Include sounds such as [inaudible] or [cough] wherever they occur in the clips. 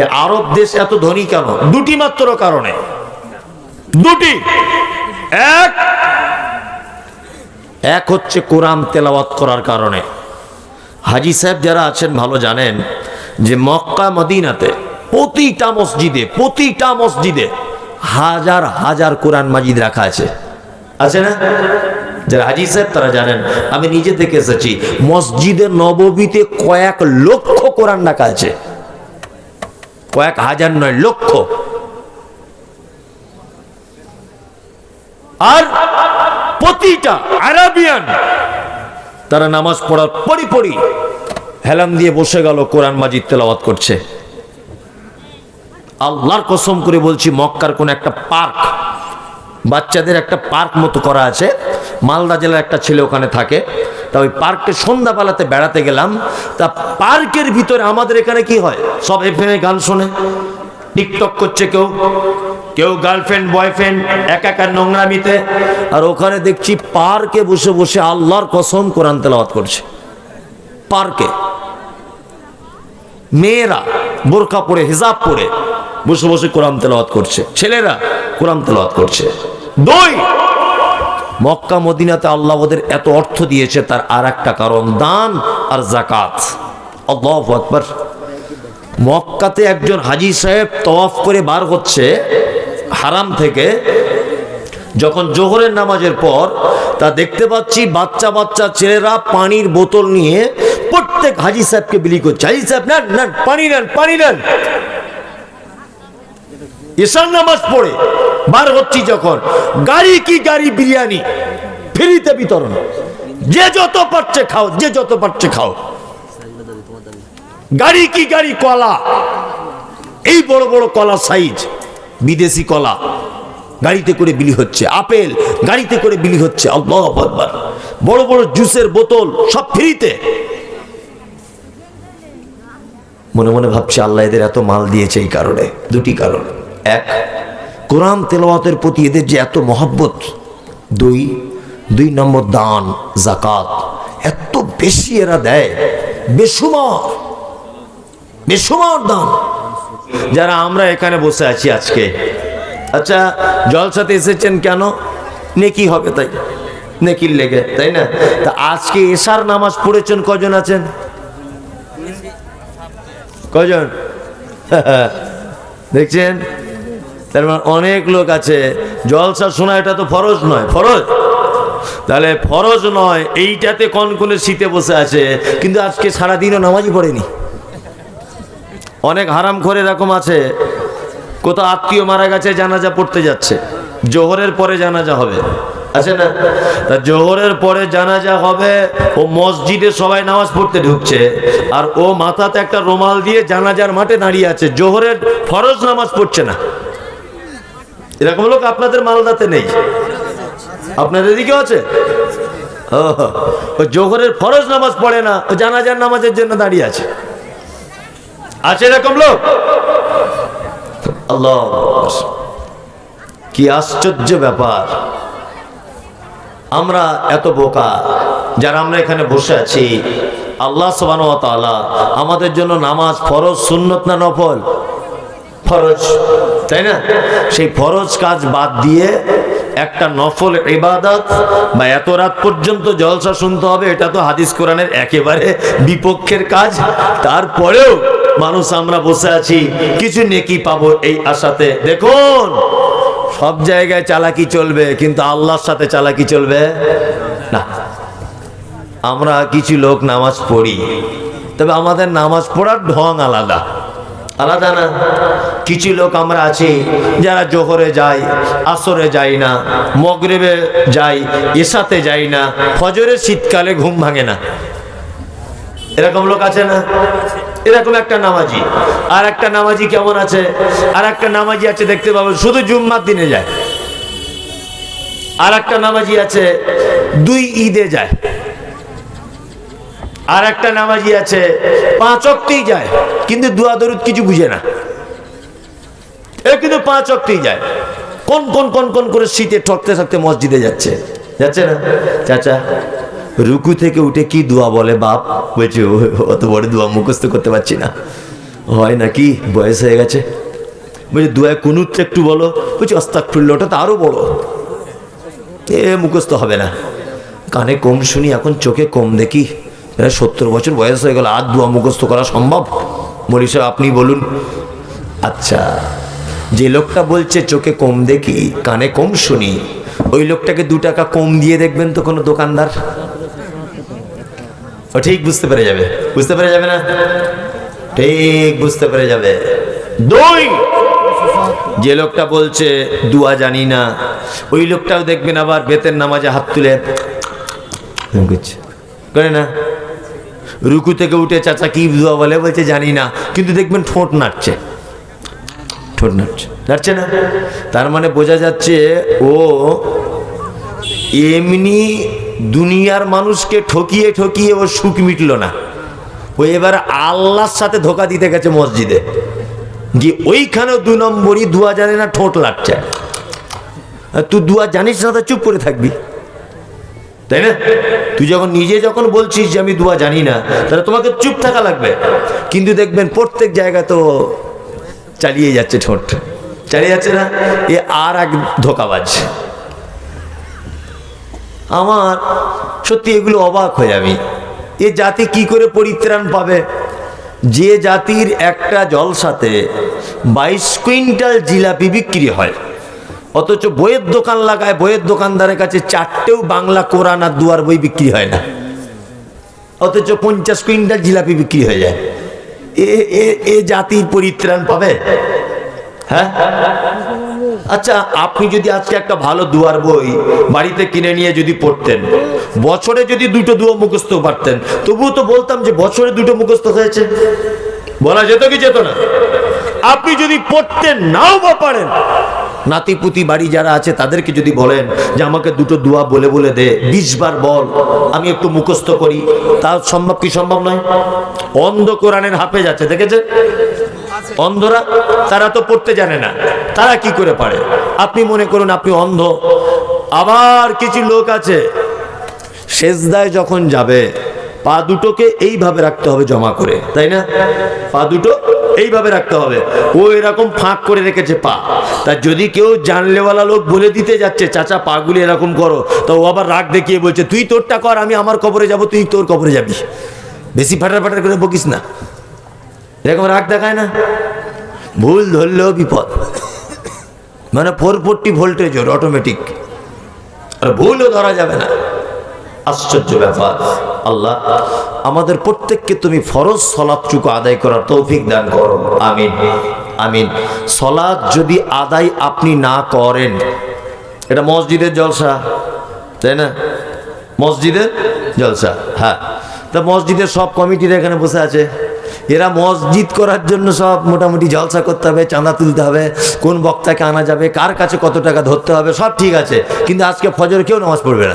আরব দেশ এত ধনী কেন? দুটি মাত্র কারণে। দুটি। এক। এক হচ্ছে কোরআন তেলাওয়াত করার কারণে। হাজি সাহেব যারা আছেন, ভালো জানেন যে মক্কা, মদিনাতে প্রতিটা মসজিদে প্রতিটা মসজিদে হাজার হাজার কোরআন মাজিদ রাখা আছে। আছে না? যারা হাজি সাহেব, তারা জানেন। আমি নিজে থেকে এসেছি, মসজিদে নববীতে কয়েক লক্ষ কোরআন রাখা আছে। কয়েক হাজার নয়, লক্ষ। আর প্রতিটা আরাবিয়ান তারা নামাজ পড়ার পরি পরি হেলাম দিয়ে বসে গেল, কোরআন মাজিদ তেলাওয়াত করছে। আল্লাহর কসম করে বলছি, মক্কার কোন একটা পার্ক, বাচ্চাদের একটা পার্ক মতো করা আছে। মালদা জেলার একটা ছেলে ওখানে থাকে। তা ওই পার্কে সন্ধ্যাবেলাতে বেড়াতে গেলাম। তা পার্কের ভিতরে আমাদের এখানে কি হয়? সব এফএমে গান শোনে, টিকটক করছে কেউ কেউ গার্লফ্রেন্ড বয়ফ্রেন্ড এক একা নোংরামিতে। আর ওখানে দেখছি পার্কে বসে বসে আল্লাহর কসম কোরআন তেলাওয়াত করছে। পার্কে। মেয়েরা বোরকা পরে, হিজাব পরে বসে বসে কোরআন তেলাওয়াত করছে। ছেলেরা কোরআন তেলাওয়াত করছে। দুই মক্কা, মদিনাতে আল্লাহ ওদের এত অর্থ দিয়েছে, তার আর একটা কারণ, দান আর জাকাত আল্লাহু মক্কাতে একজন হাজি সাহেব তওয়াফ করে বার হচ্ছে হারাম থেকে, যখন জোহরের নামাজের পর, তা দেখতে পাচ্ছি বাচ্চা বাচ্চা ছেলেরা পানির বোতল নিয়ে প্রত্যেক হাজি সাহেবকে বিলি করছে। হাজি সাহেব, নেন নেন, পানি নেন পানি নেন। ঈশান নামাজ পড়ে। বার হচ্ছি যখন। গাড়ি কি গাড়ি বিরিয়ানি? ফ্রিতে বিতরণ। যে যত পারছে খাও, যে যত পারছে খাও। গাড়ি কি গাড়ি কলা? এই বড় বড় কলা সাইজ, বিদেশি কলা। গাড়িতে করে বিলি হচ্ছে। আপেল, গাড়িতে করে বিলি হচ্ছে। বড় বড় জুসের বোতল, সব ফ্রিতে। মনে মনে ভাবছি, আল্লাহ এদের এত মাল দিয়েছে এই কারণে। দুটি কারণ। এক কোরআন তেলাওয়াতের প্রতি এদের যে এত মহব্বত, দুই দুই নম্বর দান জাকাত এত বেশি এরা দেয় বেসুমার বেসুমার দান। যারা আমরা এখানে বসে আছি আজকে। আচ্ছা জলসাতে এসেছেন কেন? নেকি হবে তাই, নেকির লেগে, তাই না? তা আজকে এশার নামাজ পড়েছেন কজন আছেন? কজন? [laughs] দেখছেন? তার মানে অনেক লোক আছে, জলসা শোনা এটা তো ফরজ নয়, ফরজ? তাহলে ফরজ নয়, এইটাতে কোন কোন শীতে বসে আছে, কিন্তু আজকে সারাদিনও নামাজই পড়েনি। অনেক হারাম করে এরকম আছে, কোথাও আত্মীয় মারা গেছে, জানাজা পড়তে যাচ্ছে, জোহরের পরে জানাজা হবে। আছে না? তা জোহরের পরে জানাজা হবে, ও মসজিদে সবাই নামাজ পড়তে ঢুকছে, আর ও মাথাতে একটা রুমাল দিয়ে জানাজার মাঠে দাঁড়িয়ে আছে, জোহরের ফরজ নামাজ পড়ছে না। এরকম লোক আপনাদের মালদাতে নেই। আপনাদের দিকেও আছে? ও জোহরের ফরজ নামাজ পড়ে না, ও জানাজার নামাজের জন্য দাঁড়িয়ে আছে। আছে এরকম লোক? আল্লাহ, কি আশ্চর্য ব্যাপার। আমরা এত বোকা, যারা আমরা এখানে বসে আছি, আল্লাহ সবান আমাদের জন্য নামাজ ফরজ, সুন্নত না নফল? ফরজ, তাই না? সেই ফরজ কাজ বাদ দিয়ে একটা নফল ইবাদত বা এত রাত পর্যন্ত জলসা শুনতে হবে, এটা তো হাদিস কোরআনের একেবারে বিপক্ষের কাজ। তারপরেও মানুষ আমরা বসে আছি, কিছু নেকি পাবো এই আশাতে। দেখুন, সব জায়গায় চালাকি চলবে, কিন্তু আল্লাহর সাথে চালাকি চলবে? না। আমরা কিছু লোক নামাজ পড়ি, তবে আমাদের নামাজ পড়ার ঢং আলাদা। আলাদা না। কিছু লোক আমরা আছি যারা জোহরে যাই, আসরে যাই না, মগরেবে যাই এসাতে যাই না, ফজরের শীতকালে ঘুম ভাঙে না। এরকম লোক আছে না? এরকম একটা নামাজি। আর একটা নামাজি কেমন আছে? আর একটা নামাজি আছে দেখতে পাবেন শুধু জুম্মার দিনে যায়। আর একটা নামাজি আছে, দুই ঈদে যায়। আর একটা নামাজি আছে, পাঁচ অক্টেই যায়, কিন্তু দুয়া দরুদ কিছু বুঝে না। এ কিন্তু পাঁচ অক্টেই যায়। কোন কোন কোন কোন করে শীতে ঠকতে ঠকতে মসজিদে যাচ্ছে? যাচ্ছে না? চাচা, রুকু থেকে উঠে কি দোয়া বলে বাপ? বলছে অত বড় দোয়া মুখস্থ করতে পারছি না। হয় নাকি বয়স হয়ে গেছে। বলছি দুয়া কুনুত একটু বলো। বলছি অস্তাক ওটা তো আরও বড়। এ, মুখস্থ হবে না। কানে কম শুনি, এখন চোখে কম দেখি। সত্তর বছর বয়স হয়ে গেল, আর দুয়া মুখস্থ করা সম্ভব? মলি আপনি বলুন। আচ্ছা। যে লোকটা বলছে, চোখে কম দেখি, কানে কম শুনি। ওই লোকটাকে দু টাকা কম দিয়ে দেখবেন তো কোনো দোকানদার? ও ঠিক বুঝতে পেরে যাবে। বুঝতে পেরে যাবে না? ঠিক বুঝতে পেরে যাবে। দুই! যে লোকটা বলছে, দুয়া জানি না। ওই লোকটাও দেখবেন আবার বেতের নামাজে হাত তুলে করে না? রুকু থেকে উঠে চাচা কি দুয়া বলে? বলছে, জানি না। কিন্তু দেখবেন ঠোঁট নাড়ছে। ঠোঁট নাড়ছে। নাড়ছে না? তার মানে বোঝা যাচ্ছে ও এমনি দুনিয়ার মানুষকে ঠকিয়ে ঠকিয়ে ও সুখ মিটল না। ও এবার আল্লাহর সাথে ধোকা দিতে গেছে মসজিদে। গিয়ে ওইখানেও দু নম্বরই দুয়া জানে না ঠোঁট লাগছে। তুই দুয়া জানিস না তো চুপ করে থাকবি। তাই না? তুই যখন নিজে যখন বলছিস যে আমি দুয়া জানি না, তাহলে তোমাকে চুপ থাকা লাগবে। কিন্তু দেখবেন প্রত্যেক জায়গা তো চালিয়ে যাচ্ছে ঠোঁট। চালিয়ে যাচ্ছে না? এ আর এক ধোকাবাজ। আমার সত্যি এগুলো অবাক হয়ে আমি। এ জাতি কি করে পরিত্রাণ পাবে? যে জাতির একটা জলসাতে বাইশ কুইন্টাল জিলাপি বিক্রি হয়। অথচ বইয়ের দোকান লাগায়, বইয়ের দোকানদারের কাছে চারটেও বাংলা কোরআন আর দুয়ার বই বিক্রি হয় না। অথচ পঞ্চাশ কুইন্টাল জিলাপি বিক্রি হয়ে যায়। এ জাতির পরিত্রাণ পাবে? হ্যাঁ? আচ্ছা আপনি যদি আজকে একটা ভালো দুয়ার বই বাড়িতে কিনে নিয়ে যদি পড়তেন, বছরে যদি দুটো দুয়ো মুখস্থ পারতেন, তবুও তো বলতাম যে বছরে দুটো মুখস্থ হয়েছে। বলা যেত কি যেত না। আপনি যদি পড়তেন, নাও বা পারেন। নাতিপুতি বাড়ি যারা আছে, তাদেরকে যদি বলেন যে আমাকে দুটো দোয়া বলে বলে দে, বিশ বার বল, আমি একটু মুখস্থ করি, তা সম্ভব কি সম্ভব নয়? অন্ধ কোরআনের হাফেজ আছে, দেখেছে? অন্ধরা, তারা তো পড়তে জানে না, তারা কি করে পারে? আপনি মনে করুন, আপনি অন্ধ, আবার কিছু লোক আছে, সেজদায় যখন যাবে, পা দুটোকে এইভাবে রাখতে হবে জমা করে, তাই না? পা দুটো এইভাবে রাখতে হবে। ও এরকম ফাঁক করে রেখেছে পা। তা যদি কেউ জানলেওয়ালা লোক বলে দিতে যাচ্ছে, চাচা, পাগুলি এরকম করো। তো ও আবার রাগ দেখিয়ে বলছে, তুই তোরটা কর, আমি আমার কবরে যাব, তুই তোর কবরে যাবি। বেশি ফাটার ফাটার করে বকিস না। এরকম রাগ দেখায় না। ভুল ধরলেও বিপদ। মানে ফোর ফোরটি ভোল্টেজ ওর অটোমেটিক আর ভুলও ধরা যাবে না। আশ্চর্য ব্যাপার। আল্লাহ, আমাদের প্রত্যেককে তুমি ফরজ সলাদটুকু আদায় করার তৌফিক দান করো। আমিন। আমিন। সলাদ যদি আদায় আপনি না করেন, এটা মসজিদের জলসা, তাই না? মসজিদের জলসা হ্যাঁ। তা মসজিদের সব কমিটিরা এখানে বসে আছে। এরা মসজিদ করার জন্য সব মোটামুটি জলসা করতে হবে, চাঁদা তুলতে হবে, কোন বক্তাকে আনা যাবে, কার কাছে কত টাকা ধরতে হবে, সব ঠিক আছে। কিন্তু আজকে ফজর কেউ নামাজ পড়বে না।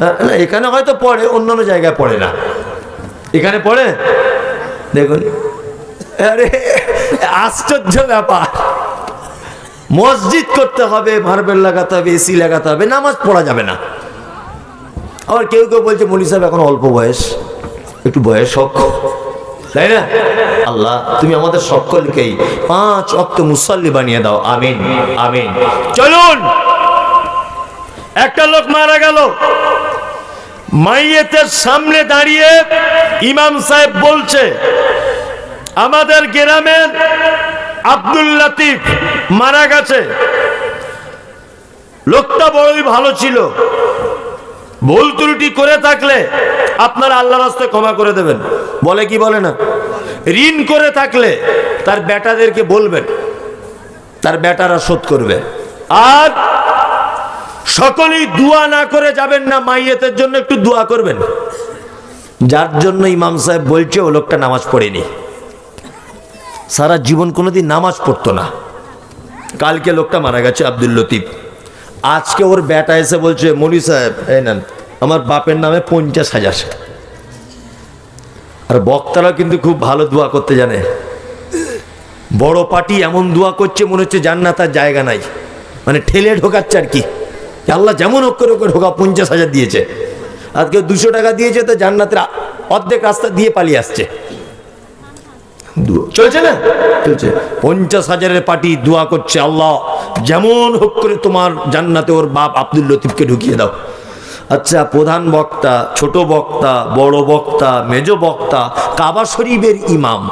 হ্যাঁ, না এখানে হয়তো পড়ে অন্য অন্য জায়গায় পড়ে না। এখানে পড়ে? দেখুন আরে আশ্চর্য ব্যাপার। মসজিদ করতে হবে মার্বেল লাগাতে হবে এসি লাগাতে হবে নামাজ পড়া যাবে না। আবার কেউ কেউ বলছে মলি সাহেব এখন অল্প বয়স একটু বয়স হোক তাই না? আল্লাহ তুমি আমাদের সকলকেই পাঁচ অক্ত মুসল্লি বানিয়ে দাও আমিন আমিন। চলুন! একটা লোক মারা গেল। মাইয়েতের সামনে দাঁড়িয়ে ইমাম সাহেব বলছে, আমাদের গ্রামের আব্দুল লাতিফ মারা গেছে। লোকটা বড়ই ভালো ছিল। ভুল ত্রুটি করে থাকলে আপনারা আল্লাহ রাস্তায় ক্ষমা করে দেবেন। বলে কি বলে না? ঋণ করে থাকলে তার বেটাদেরকে বলবেন, তার বেটারা শোধ করবে। আর সকলেই দোয়া না করে যাবেন না, মাইয়েতের জন্য একটু দোয়া করবেন। যার জন্য ইমাম সাহেব বলছে, ও লোকটা নামাজ পড়েনি। সারা জীবন কোনোদিন নামাজ পড়তো না। কালকে লোকটা মারা গেছে, আব্দুল লতিফ। আজকে ওর বেটা এসে বলছে মলি সাহেব, এই নেন, আমার বাপের নামে পঞ্চাশ হাজার। আর বক্তারা কিন্তু খুব ভালো দোয়া করতে জানে। বড় পার্টি এমন দোয়া করছে, মনে হচ্ছে জান্নাতার জায়গা নাই। মানে ঠেলে ঢোকাচ্ছে আর কি। আল্লাহ যেমন করে ওকে ঢোকা পঞ্চাশ হাজার দিয়েছে। আজকে দুশো টাকা দিয়েছে তো জান্নাতের অর্ধেক রাস্তা দিয়ে পালিয়ে আসছে। চলছে না? চলছে। পঞ্চাশ হাজারের পার্টি দোয়া করছে আল্লাহ যেমন হোক করে তোমার জান্নাতে ওর বাপ আব্দুল লতিফকে ঢুকিয়ে দাও। আচ্ছা প্রধান বক্তা ছোট বক্তা বড় বক্তা মেজ বক্তা কাবা শরীফের ইমাম।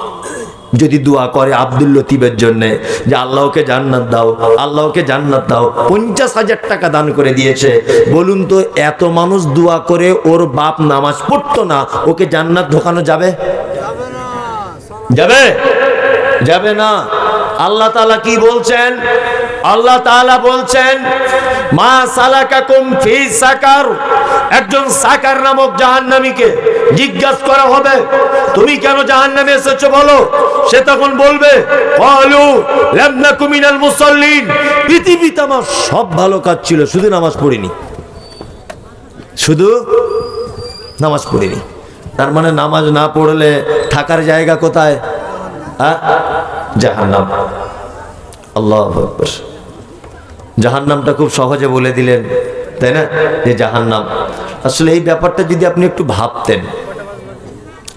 যদি দোয়া করে আব্দুল লতিফের জন্য, যে আল্লাহকে জান্নাত দাও, আল্লাহকে জান্নাত দাও, পঞ্চাশ হাজার টাকা দান করে দিয়েছে। বলুন তো, এত মানুষ দোয়া করে ওর বাপ নামাজ পড়তো না, ওকে জান্নাত ঢোকানো যাবে? যাবে যাবে না। আল্লাহ তাআলা কি বলছেন? আল্লাহ তাআলা বলছেন, মা সালাকাকুম ফি সাকার। একজন সাকার নামক জাহান্নামীকে জিজ্ঞাসা করা হবে, তুমি কেন জাহান্নামে এসেছ বলো? সে তখন বলবে, ক্বালু লাম নাকু মিনাল মুসাল্লিন। পৃথিবীতে আমার সব ভালো কাজ ছিল, শুধু নামাজ পড়িনি। শুধু নামাজ পড়িনি। তার মানে নামাজ না পড়লে থাকার জায়গা কোথায়? হ্যাঁ? জাহান্নাম। আল্লাহ আকবার। জাহান্নামটা খুব সহজে বলে দিলেন, তাই না? যে জাহান্নাম। আসলে এই ব্যাপারটা যদি আপনি একটু ভাবতেন,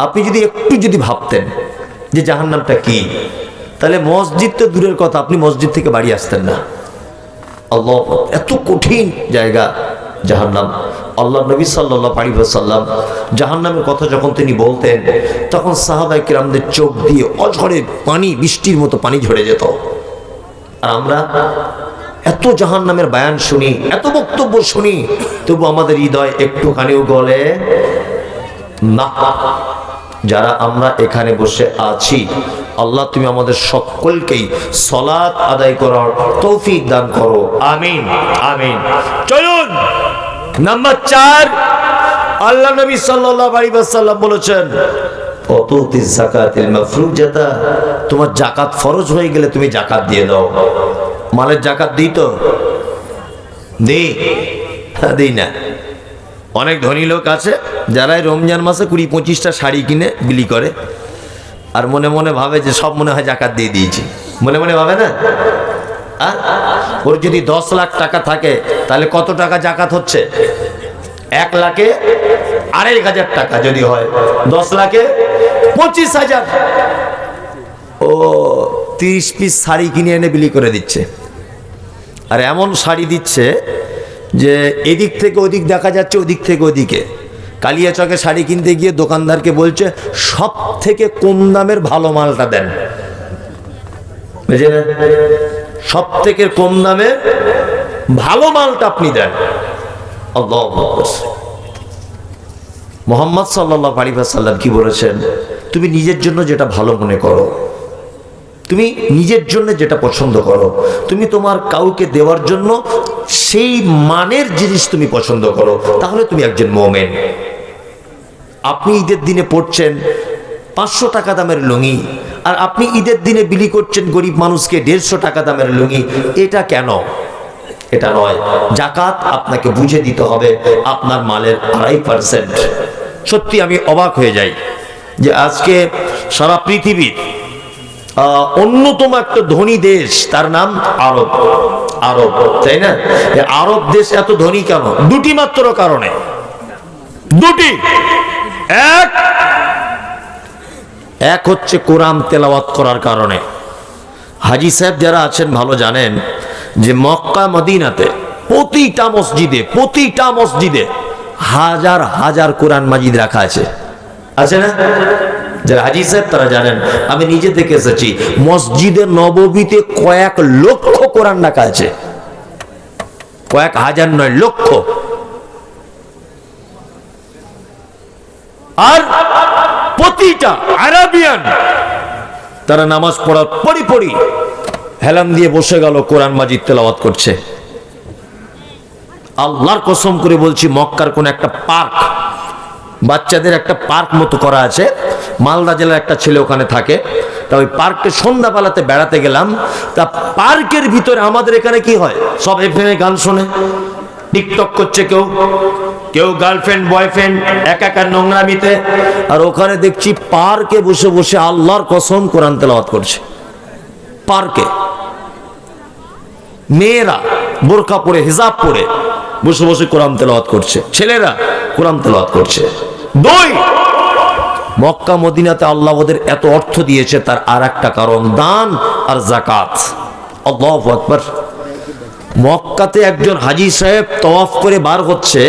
আপনি যদি একটু যদি ভাবতেন যে জাহান্নামটা কি, তাহলে মসজিদ তো দূরের কথা, আপনি মসজিদ থেকে বাড়ি আসতেন না। আল্লাহ এত কঠিন জায়গা জাহান্নাম। আল্লাহ নবী সাল্লাহ আলী সাল্লাম জাহান্নামের কথা যখন তিনি বলতেন, তখন সাহাবাই কিরামদের চোখ দিয়ে অঝরে পানি, বৃষ্টির মতো পানি ঝরে যেত। আর আমরা এত জাহান্নামের বায়ান শুনি, এত বক্তব্য শুনি, তবু আমাদের হৃদয় একটুখানিও গলে, না, যারা আমরা এখানে বসে আছি, আল্লাহ তুমি আমাদের সকলকেই সলাৎ আদায় করার তৌফিক দান করো। আমিন আমিন। চলুন নাম্বার চার আল্লাহ নবী সাল্লাল্লাহু আলাইহি ওয়াসাল্লাম বলেছেন অতুতি যাকাতিল মাফরুজাতা তোমার জাকাত ফরজ হয়ে গেলে তুমি জাকাত দিয়ে দাও। মালের জাকাত দিই তো? দিই। হ্যাঁ, দিই না। অনেক ধনী লোক আছে যারা এই রমজান মাসে কুড়ি পঁচিশটা শাড়ি কিনে বিলি করে আর মনে মনে ভাবে যে সব মনে হয় জাকাত দিয়ে দিয়েছি। মনে মনে ভাবে না? ওর যদি দশ লাখ টাকা থাকে, তাহলে কত টাকা জাকাত হচ্ছে? এক লাখে আড়াই হাজার টাকা যদি হয়, দশ লাখে পঁচিশ হাজার। ও, তিরিশ পিস শাড়ি কিনে এনে বিলি করে দিচ্ছে। আর এমন শাড়ি দিচ্ছে যে এদিক থেকে ওদিক দেখা যাচ্ছে, ওদিক থেকে ওদিকে। কালিয়া চকে শাড়ি কিনতে গিয়ে দোকানদারকে বলছে সব থেকে কম দামের ভালো মালটা দেন। সব থেকে কম দামে ভালো মালটা আপনি দেন। মোহাম্মদ সাল্লাহ আলী সাল্লাম কি বলেছেন? তুমি নিজের জন্য যেটা ভালো মনে করো, তুমি নিজের জন্য যেটা পছন্দ করো, তুমি তোমার কাউকে দেওয়ার জন্য সেই মানের জিনিস তুমি পছন্দ করো, তাহলে তুমি একজন মোমেন। আপনি ঈদের দিনে পড়ছেন পাঁচশো টাকা দামের লুঙ্গি আর আপনি ঈদের দিনে বিলি করছেন গরিব মানুষকে দেড়শো টাকা দামের লুঙ্গি, এটা কেন? এটা নয়, জাকাত আপনাকে বুঝে দিতে হবে আপনার মালের আড়াই পার্সেন্ট সত্যি আমি অবাক হয়ে যাই যে আজকে সারা পৃথিবীর অন্যতম একটা ধনী দেশ, তার নাম আরব। আরব, তাই না? আরব দেশ এত ধনী কেন? দুটি মাত্র কারণে। দুটি। এক এক হচ্ছে কোরআন তেলাওয়াত করার কারণে। হাজি সাহেব যারা আছেন, ভালো জানেন যে মক্কা, মদিনাতে প্রতিটা মসজিদে প্রতিটা মসজিদে হাজার হাজার কোরআন মাজিদ রাখা আছে। আছে না? যারা হাজি সাহেব, তারা জানেন। আমি নিজে থেকে এসেছি, মসজিদে নববীতে কয়েক লক্ষ কোরআন রাখা আছে। কয়েক হাজার নয়, লক্ষ। আর প্রতিটা আরাবিয়ান। তারা নামাজ পড়ার পরি পরি হেলাম দিয়ে বসে গেল, কোরআন মাজিদ তেলাওয়াত করছে। আল্লাহর কসম করে বলছি, মক্কার কোন একটা পার্ক, বাচ্চাদের একটা পার্ক মতো করা আছে। মালদা জেলার একটা ছেলে ওখানে থাকে। তা ওই পার্কে সন্ধ্যাবেলাতে বেড়াতে গেলাম। তা পার্কের ভিতরে আমাদের এখানে কি হয়? সব এফএমে গান শোনে, টিকটক করছে কেউ। কেউ গার্লফ্রেন্ড বয়ফ্রেন্ড একা একা নোংরামিতে। আর ওখানে দেখছি পার্কে বসে বসে আল্লাহর কসম কোরআন তেলাওয়াত করছে। পার্কে। মেয়েরা বোরখা পরে, হিজাব পরে বসে বসে কোরআন তেলাওয়াত করছে। ছেলেরা কোরআন তেলাওয়াত করছে। দুই, মক্কা, মদিনাতে আল্লাহ ওদের এত অর্থ দিয়েছে, তার আর একটা কারণ, দান আর জাকাত মক্কাতে একজন হাজি সাহেব তওয়াফ করে বার হচ্ছে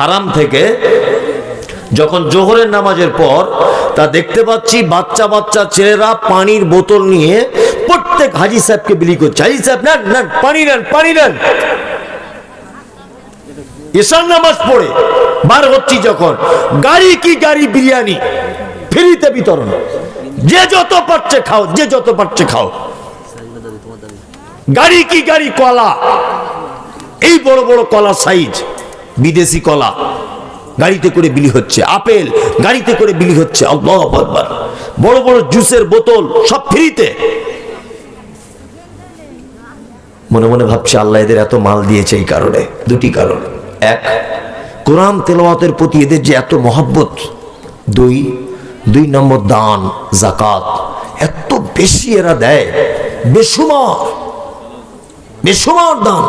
হারাম থেকে যখন জোহরের নামাজের পর তা দেখতে পাচ্ছি, বাচ্চা বাচ্চা ছেলেরা পানির বোতল নিয়ে প্রত্যেক হাজি সাহেবকে বিলি করছে। হাজি সাহেব, নেন নেন, পানি নেন পানি নেন। ঈশান নামাজ পড়ে, বার হচ্ছি যখন। গাড়ি কি গাড়ি বিরিয়ানি, ফ্রিতে বিতরণ। যে যত পারছে খাও, যে যত পারছে খাও। গাড়ি কি গাড়ি কলা? এই বড় বড় কলা সাইজ। বিদেশি কলা, গাড়িতে করে বিলি হচ্ছে। আপেল, গাড়িতে করে বিলি হচ্ছে। আল্লাহু বড় বড় জুসের বোতল, সব ফ্রিতে। মনে মনে ভাবছে, আল্লাহ এদের এত মাল দিয়েছে এই কারণে, দুটি কারণ। এক, কোরআন তেলাওয়াতের প্রতি এদের যে এত মহাব্বত। দুই দুই নম্বর দান জাকাত এত বেশি এরা দেয়। বেসুমার বেসুমার দান।